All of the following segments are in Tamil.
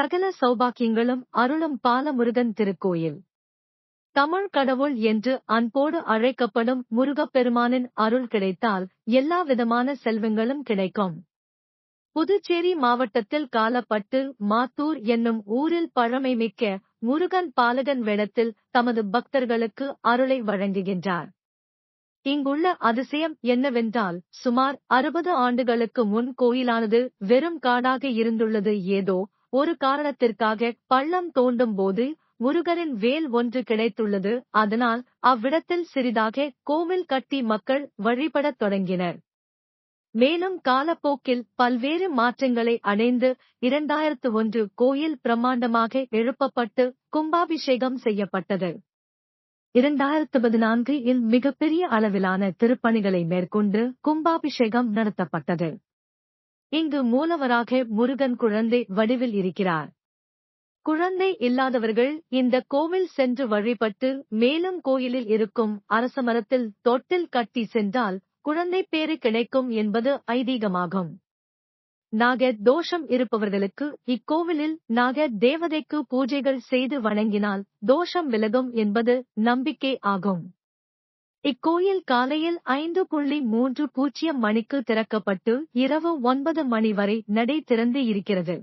சகல சௌபாக்கியங்களும் அருளும் பாலமுருகன் திருக்கோயில். தமிழ் கடவுள் என்று அன்போடு அழைக்கப்படும் முருகப்பெருமானின் அருள் கிடைத்தால் எல்லா விதமான செல்வங்களும் கிடைக்கும். புதுச்சேரி மாவட்டத்தில் காலப்பட்டு மாத்தூர் என்னும் ஊரில் பழமைமிக்க முருகன் பாலகன் வேடத்தில் தமது பக்தர்களுக்கு அருளை வழங்குகின்றார். இங்குள்ள அதிசயம் என்னவென்றால் சுமார் அறுபது ஆண்டுகளுக்கு முன் கோயிலானது வெறும் காடாக இருந்துள்ளது. ஏதோ ஒரு காரணத்திற்காக பள்ளம் தோண்டும் போது முருகரின் வேல் ஒன்று கிடைத்துள்ளது. அதனால் அவ்விடத்தில் சிறிதாக கோவில் கட்டி மக்கள் வழிபடத் தொடங்கினர். மேலும் காலப்போக்கில் பல்வேறு மாற்றங்களை அடைந்து இரண்டாயிரத்து ஒன்று கோயில் பிரம்மாண்டமாக எழுப்பப்பட்டு கும்பாபிஷேகம் செய்யப்பட்டது. இரண்டாயிரத்து பதினான்கு இல் மிகப்பெரிய அளவிலான திருப்பணிகளை மேற்கொண்டு கும்பாபிஷேகம் நடத்தப்பட்டது. இங்கு மூலவராக முருகன் குழந்தை வடிவில் இருக்கிறார். குழந்தை இல்லாதவர்கள் இந்த கோவில் சென்று வழிபட்டு மேலும் கோயிலில் இருக்கும் அரசமரத்தில் தொட்டில் கட்டி சென்றால் குழந்தை பேறு கிடைக்கும் என்பது ஐதீகமாகும். நாக தோஷம் இருப்பவர்களுக்கு இக்கோவிலில் நாக தேவதைக்கு பூஜைகள் செய்து வணங்கினால் தோஷம் விலகும் என்பது நம்பிக்கை ஆகும். இக்கோயில் காலையில் ஐந்து புள்ளி மூன்று பூஜ்ஜியம் மணிக்கு திறக்கப்பட்டு இரவு ஒன்பது மணி வரை நடை திறந்து இருக்கிறது.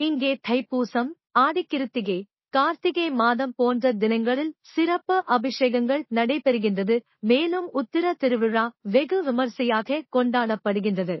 இங்கே தைப்பூசம் ஆடிக்கிருத்திகை கார்த்திகை மாதம் போன்ற தினங்களில் சிறப்பு அபிஷேகங்கள் நடைபெறுகின்றது. மேலும் உத்திர திருவிழா வெகு விமர்சையாக கொண்டாடப்படுகின்றது.